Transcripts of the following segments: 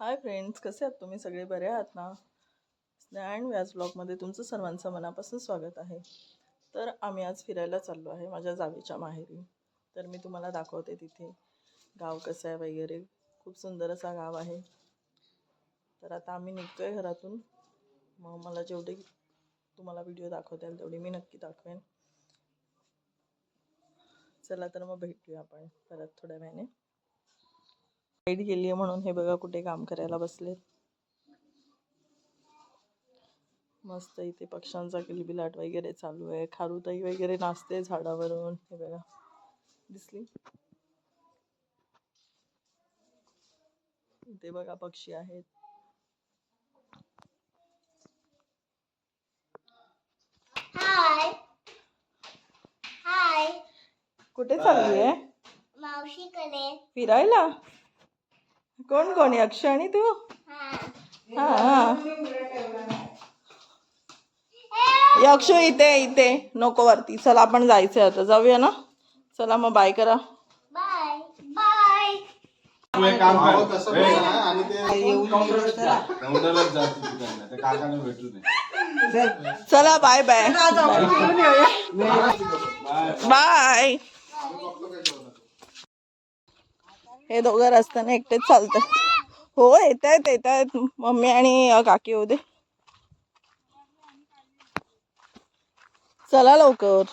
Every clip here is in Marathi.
हाय फ्रेंड्स कसे आहात तुम्ही? सगळे बरे आहात ना? स्नेहा अँड व्याज ब्लॉगमध्ये तुमचं सर्वांचं मनापासून स्वागत आहे. तर आम्ही आज फिरायला चाललो आहे माझ्या जावेच्या माहेरी. तर मी तुम्हाला दाखवते तिथे गाव कसं आहे वगैरे. खूप सुंदर असा गाव आहे. तर आता आम्ही निघतो आहे घरातून. मग मला जेवढे तुम्हाला व्हिडिओ दाखवता येईल तेवढी मी नक्की दाखवेन. चला तर मग भेटूया आपण परत थोड्या वेळाने. लाइट गेली आहे म्हणून हे बघा कुठे काम करायला बसलेत. मस्त इथे पक्ष्यांचा किलबिलाट वगैरे चालू आहे. खारुताई वगैरे नाचते झाडावरून. हे बघा. दिसली? इथे बघा पक्षी आहेत. हाय हाय कुठे चालली आहे मावशीकडे. फिरायला? कोण कोण? आहे अक्षय आणि तू? हा. हा अक्षु इथे इथे. नको वरती. चला आपण जायचंय आता. जाऊया ना? चला मग बाय करा. चला. बाय बाय बाय हे दोघं रस्त्याने एकटेच चालतात. हो येत आहेत येत आहेत मम्मी आणि काकी होऊ दे. चला लवकर.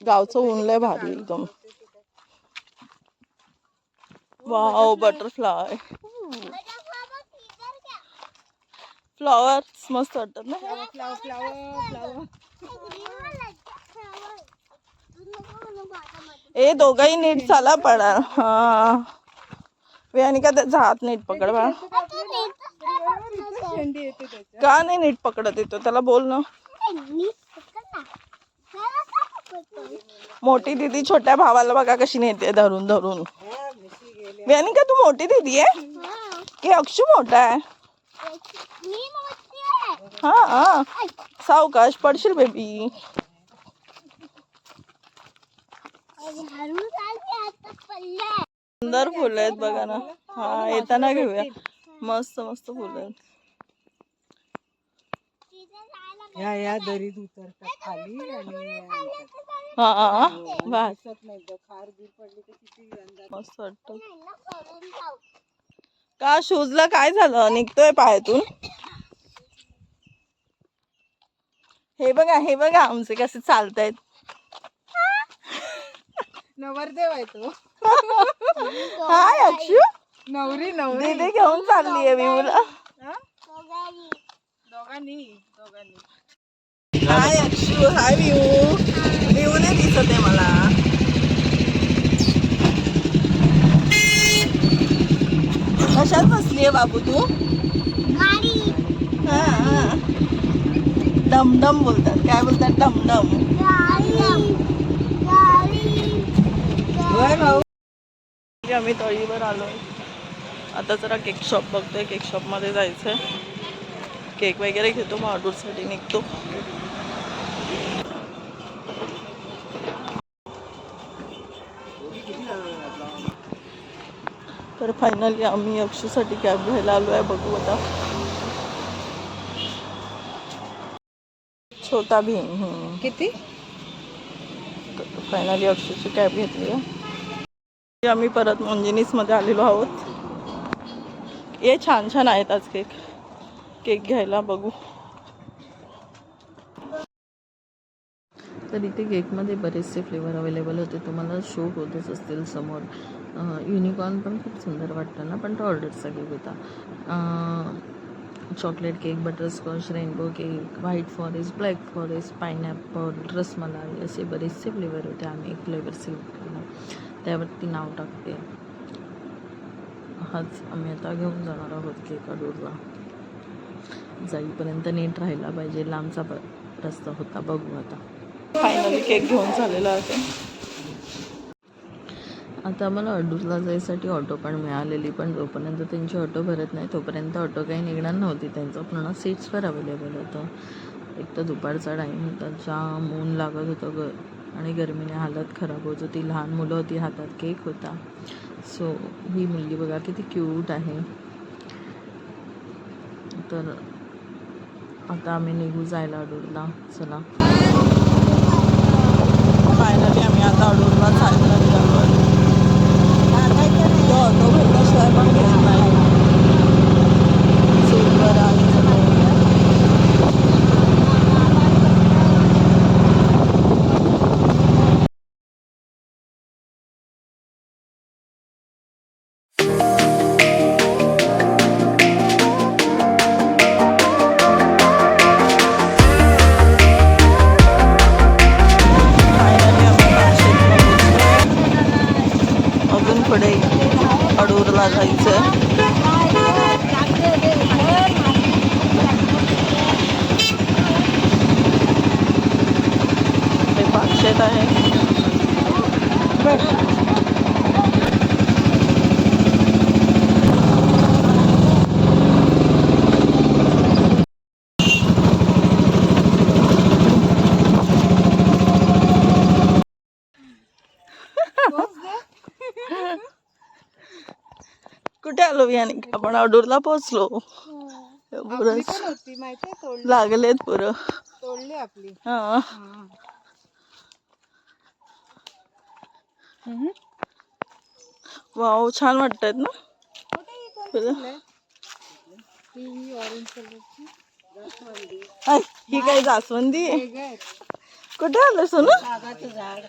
गावचं ऊन लय भारी एकदम. Wow butterfly. फ्लॉवर्स मस्त वाटतात ना? ए दोघंही नीट चाला पडा हा. वेनिका त्याचा हात नीट पकड बा. का नाही नीट पकडत येतो? त्याला बोल ना. मोठी दिदी छोट्या भावाला बघा कशी नेते धरून धरून. वेनिका तू मोठी दिदी आहे? की अक्षू मोठा आहे? हा हा. सावकाश पडशील बेबी. सुंदर फुलं आहेत बघा ना. हा येताना घेऊया. मस्त मस्त फुलं आहेत. या या दरीत उतरतात खाली आणि हा हा खार पडली तर किती अंदाज मस्त वाटत. का शूजला काय झालं? निघतोय पायातून. हे बघा हे बघा आमचे कसे चालतायत. नवरदेव आहे तो. हाय अक्षू. नवरी नवरी. दीदी घेऊन चालली आहे मी मुलं. दोघांनी दोघांनी. हाय अक्षू हाय विऊ विऊ नाही दिसत आहे मला. कशात बसली आहे बाबू तू? हा, हा. डमडम बोलतात. काय बोलतात? डमडम आम्ही तळीवर आलोय आता जरा केक शॉप बघतोय. केक शॉपमध्ये जायचंय. केक वगैरे घेतो मग ऑर्डरसाठी निघतो. तर फायनली आम्ही अक्षूसाठी कॅब घ्यायला आलो आहे बघू आता. छोटा भीम हम्म. किती? फायनली अक्षरची कॅब घेतली आहे. आम्ही परत मंजिनीसमध्ये आलेलो आहोत. ये छान छान आहेत आज केक. केक घ्यायला बघू. तर इथे केकमध्ये बरेचसे फ्लेवर अवेलेबल होते. तुम्हाला शो होतच असतील समोर. युनिकॉर्न पण खूप सुंदर वाटतं ना पण तो ऑर्डरचा केक होता. Chocolate cake butterscotch rainbow cake white forest black forest pineapple rasmalai असे बरेचसे फ्लेवर होते. आम्ही एक फ्लेवर सिलेक्ट केला. त्यावरती नाव टाकते. हाच आम्ही आता घेऊन जाणार आहोत केक अडूरला. जाईपर्यंत नीट राहायला पाहिजे. लांबचा रस्ता होता. बघू आता. फायनली केक घेऊन झालेला असेल आता मला अडूरला जायसाठी ऑटो पण मिळालेली पण जोपर्यंत त्यांची ऑटो भरत नाही तोपर्यंत ऑटो काही निघणार नव्हती. त्यांचं पूर्ण सीट्सवर अवेलेबल होतं. एक तर दुपारचा टाईम होता जाम ऊन लागत होतं ग. आणि गरमीने हालत खराब होत होती. लहान मुलं होती हातात केक होता. सो ही मुलगी बघा किती क्यूट आहे. तर आता आम्ही निघू जायला अडूरला. चला. फायनली आम्ही आता अडूरला जायला निघालो तो ऑटो भेटल्याशिवाय हे। पाचशेत आहे कुठे आलो बियाणे आपण अडूरला पोहोचलो. पुरं पण होती माहितीये? तोडली. लागलेत पुरं. तोडली आपली. हा. वाव छान वाटतात ना. ही ही काय जास्वंदी. कुठे आलं सोनू? झाड.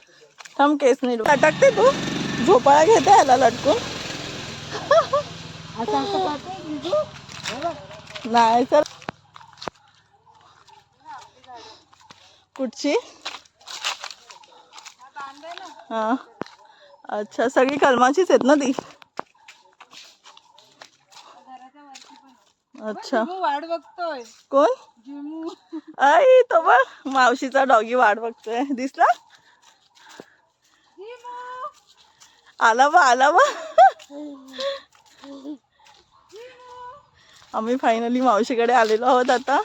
थांब केस नाही लटकते तू? झोपाळा घेते याला लटकून. नाही चल. कुठची? हा. अच्छा सगळी कलमाचीच आहेत ना ती? अच्छा. वाट बघतोय. कोण? आई तो बघ मावशीचा डॉगी वाट बघतोय. दिसला? आला बा आला बा. आम्ही फायनली मावशीकडे आलेलो आहोत आता.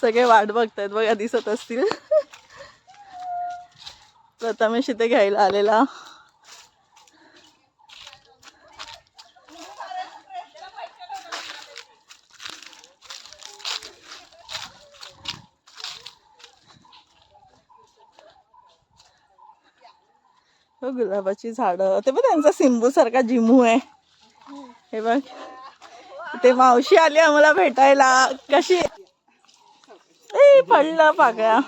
सगळे वाट बघतायत बघा दिसत असतील. प्रथमेश इथे घ्यायला आलेला. गुलाबाची झाडं. ते बघ त्यांचा सिंबू सारखा जिमू आहे. हे बघ. ते मावशी आली आम्हाला भेटायला. कशी? ए पडलं पाकळ्या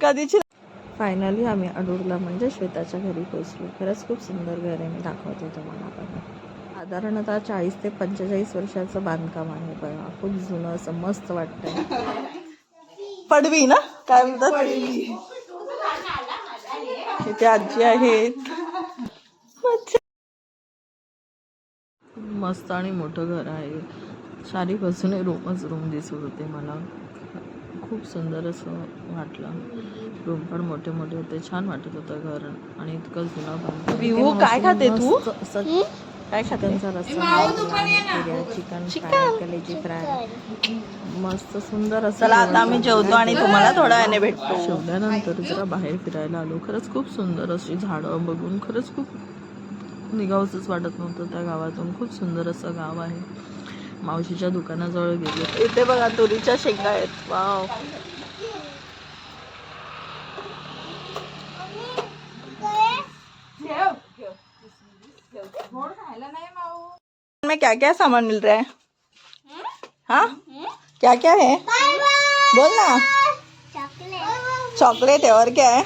कधीची? फायनली आम्ही अडूरला म्हणजे श्वेताच्या घरी पोहोचलो. खरंच खूप सुंदर घर आहे. मी दाखवते तुम्हाला पण साधारणतः चाळीस ते पंचेचाळीस वर्षाचं बांधकाम आहे बघा. खूप जुनं असं मस्त वाटतंय. पडवी ना? काय म्हणतात इथे आजी आहेत. मस्त आणि मोठं घर आहे. चारी बाजूने रूमच रूम दिसत होते मला. खूप सुंदर असं वाटलं. रूम पण मोठे मोठे होते. छान वाटत होतं घर आणि इतकं जुनं विहू काय खाते तू? काय खाते? चिकन फ्राय कलेजी फ्राय. मस्त सुंदर असं चला आता आम्ही जेवतो आणि तुम्हाला थोड्या वेळाने भेटतो. जेवल्यानंतर जरा बाहेर फिरायला आलो. खरंच खूप सुंदर अशी झाडं बघून खरंच खूप निघावंसंच वाटत नव्हतं त्या गावातून. खूप सुंदर असं गाव आहे. मावशीच्या दुकानाजवळ गेलो. इथे बघा तुरीच्या शेंगा आहेत. वाव में क्या क्या सामान मिल रहा है? हाँ? क्या क्या है? बोल ना। चॉकलेट। चॉकलेट है और क्या है?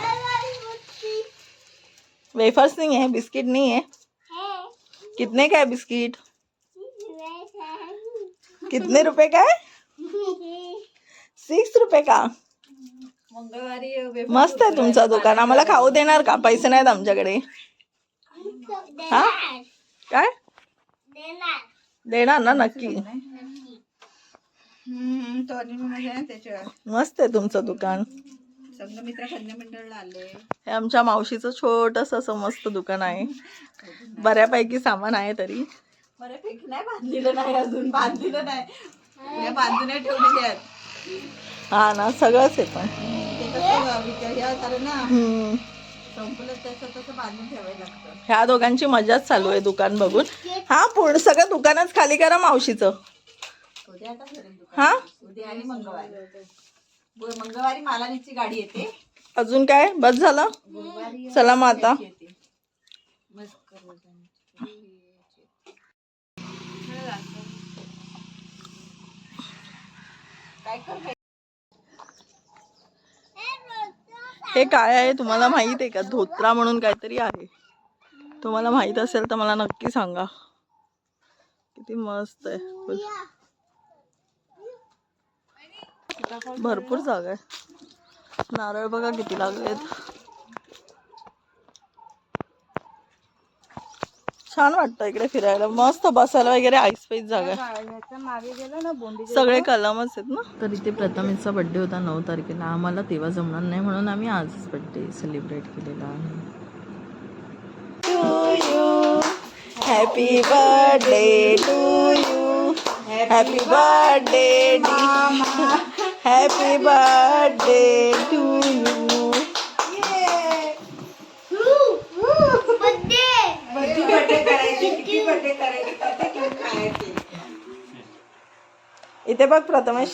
वेफर्स नहीं है बिस्किट नहीं है। कितने का है बिस्किट? कितने रुपए का है? सिक्स रुपए का। मंगळवारी मस्त आहे तुमचं दुकान। आम्हाला खाऊ देणार का? पैसे नाहीत आमच्याकडे। हा? काय? देणार. ना नक्की. त्याच्यावर. मस्त आहे तुमचं दुकान. संघमित्र कन्या मंडळला आले हे आमच्या मावशीचं छोटस असं मस्त दुकान आहे. बऱ्यापैकी सामान आहे तरी. बऱ्यापैकी नाही बांधलेलं नाही अजून. बांधलेलं नाही. बांधून ठेवलेले आहेत हा ना सगळंच आहे पण. ते हम्म. ह्या दोघांची मजाच चालू आहे दुकान बघून. हा पूर्ण सगळं दुकानच खाली करा मावशीचं. हा? उद्या आणि मंगळवारी. मंगळवारी मालानीची गाडी येते. अजून काय? बस झालं? चला मग आता. हे काय आहे? तुम्हाला माहीत आहे का? धोत्रा म्हणून काहीतरी आहे. तुम्हाला माहीत असेल तर मला नक्की सांगा. किती मस्त आहे. भरपूर जागा आहे. नारळ बघा किती लागलेत. छान वाटतं इकडे फिरायला. मस्त बसायला वगैरे आईस पैस जागा आहे. मागे गेलं ना बोंडी सगळे कलमच आहेत ना? तर इथे प्रथमेशचा बड्डे होता नऊ तारखेला. आम्हाला तेव्हा जमणार नाही म्हणून आम्ही आजच बड्डे सेलिब्रेट केलेला आहे. Happy birthday to you happy birthday happy birthday to you birthday करायचे किती बड्डे करायचे किती घेऊन खायचे. इथे बघ प्रथमेश.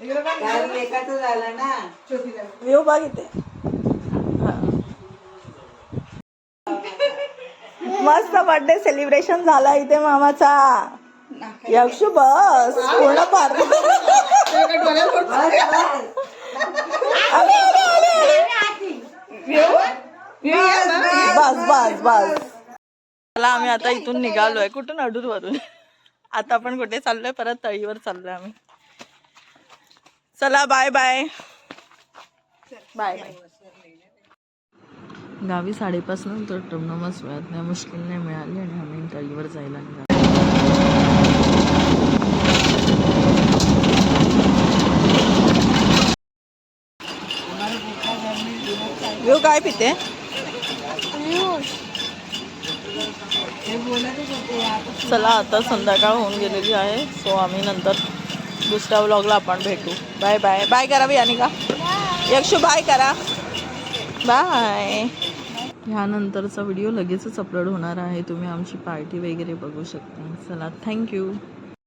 कारण एकाच झालं ना. व्ह्यू बघ इथे. मस्त बर्थडे सेलिब्रेशन झाला इथे मामाचा. यक्षू बस पूर्ण पार. बस बस बस. चला आम्ही आता इथून निघालोय. कुठून? अडूर वरून आता आपण कुठे चाललोय? परत तळीवर चाललोय आम्ही. चला बाय बाय बाय बाय गावी साडेपाच नंतर टमनमच मिळत नाही मुश्किलने मिळाली आणि आम्ही तळीवर जायला निघालो. येऊ काय पिते? चला आता संध्याकाळ होऊन गेलेली आहे. सो आम्ही नंतर दुसऱ्या व्लॉगला आपण भेटू. बाय बाय बाय करा बी आणि का? यक्षू बाय करा. बाय ह्यानंतरचा व्हिडिओ लगेचच अपलोड होणार आहे. तुम्ही आमची पार्टी वगैरे बघू शकता. चला थँक्यू